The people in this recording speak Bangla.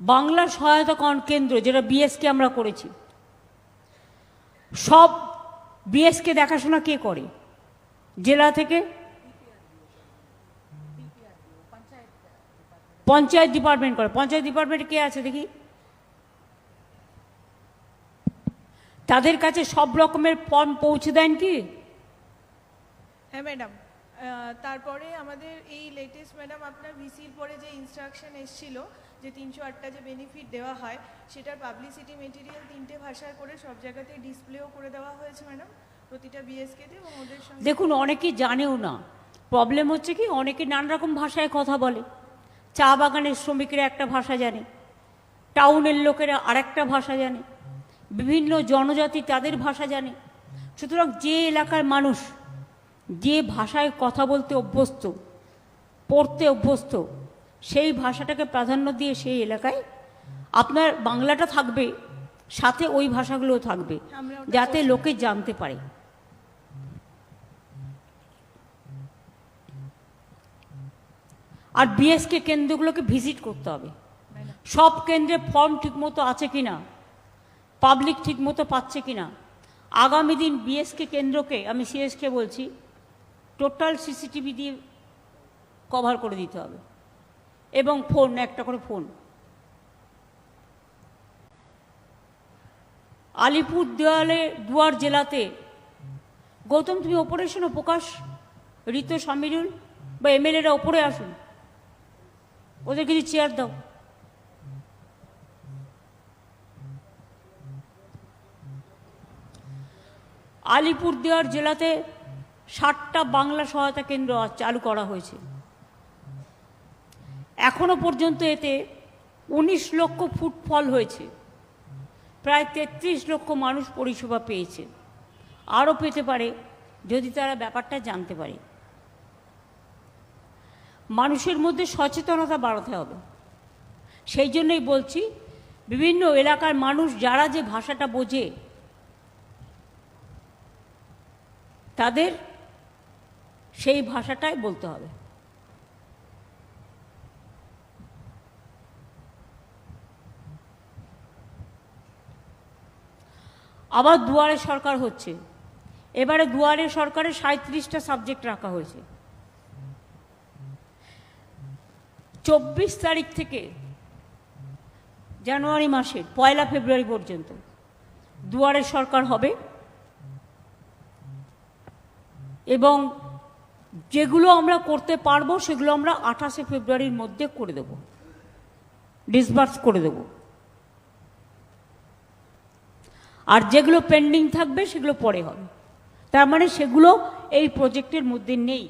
বাংলা সহায়তা কন- কেন্দ্র, যেটা বিএসকে আমরা করেছি। সব বিএসকে দেখাশোনা কে করে? জেলা থেকে? পঞ্চায়েত ডিপার্টমেন্ট করে। পঞ্চায়েত ডিপার্টমেন্টে কে আছে দেখি? তাদের কাছে সব রকমের ফর্ম পৌঁছে দেন কি? হ্যাঁ ম্যাডাম। তারপরে আমাদের এই লেটেস্ট ম্যাডাম আপনার ভিসির পরে যে ইনস্ট্রাকশন এসেছিল, যে তিনশো আটটা যে বেনিফিট দেওয়া হয়, সেটার পাবলিসিটি মেটেরিয়াল তিনটে ভাষায় করে সব জায়গাতে ডিসপ্লেও করে দেওয়া হয়েছে ম্যাডাম প্রতিটা বিএসকেতে এবং ওদের দেখুন, অনেকে জানেও না। প্রবলেম হচ্ছে কি, অনেকে নানা রকম ভাষায় কথা বলে। চা বাগানের শ্রমিকরা একটা ভাষা জানে, টাউনের লোকেরা আরেকটা ভাষা জানে, বিভিন্ন জনজাতি তাদের ভাষা জানে। সুতরাং যে এলাকার মানুষ যে ভাষায় কথা বলতে অভ্যস্ত পড়তে অভ্যস্ত সেই ভাষাটাকে প্রাধান্য দিয়ে সেই এলাকায় আপনার বাংলাটা থাকবে সাথে ওই ভাষাগুলোও থাকবে যাতে লোকে জানতে পারে। আর বিএসকে কেন্দ্রগুলোকে ভিজিট করতে হবে। সব কেন্দ্রে ফর্ম ঠিকমতো আছে কিনা পাবলিক ঠিকমতো পাচ্ছে কিনা আগামী দিন বিএসকে কেন্দ্রকে আমি সিএসকে বলছি টোটাল সিসিটিভি দিয়ে কভার করে দিতে হবে। এবং ফোন, একটা করে ফোন। আলিপুর দেওয়ালে দুয়ার জেলাতে গৌতম, তুমি ওপরে শোনো প্রকাশ, ঋতু, সামিরুল বা এমএলএরা ওপরে আসুন। ওদের কিছু চেয়ার দাও। আলিপুরদুয়ার জেলাতে ষাটটা বাংলা সহায়তা কেন্দ্র চালু করা হয়েছে। এখনও পর্যন্ত এতে উনিশ লক্ষ ফুটফল হয়েছে। প্রায় তেত্রিশ লক্ষ মানুষ পরিষেবা পেয়েছে। আরও পেতে পারে যদি তারা ব্যাপারটা জানতে পারে। মানুষের মধ্যে সচেতনতা বাড়াতে হবে। সেই জন্যই বলছি, বিভিন্ন এলাকার মানুষ যারা যে ভাষাটা বোঝে, তাদের সেই ভাষাটাই বলতে হবে। আবার দুয়ারে সরকার হচ্ছে। এবারে দুয়ারে সরকারে সাঁত্রিশটা সাবজেক্ট রাখা হয়েছে। চব্বিশ তারিখ থেকে জানুয়ারি মাসের পয়লা ফেব্রুয়ারি পর্যন্ত দুয়ারে সরকার হবে। এবং যেগুলো আমরা করতে পারব, সেগুলো আমরা আঠাশে ফেব্রুয়ারির মধ্যে করে দেব। ডিসবার্স করে দেব। আর যেগুলো পেন্ডিং থাকবে, সেগুলো পরে হবে। তার মানে সেগুলো এই প্রজেক্টের মধ্যে নেই।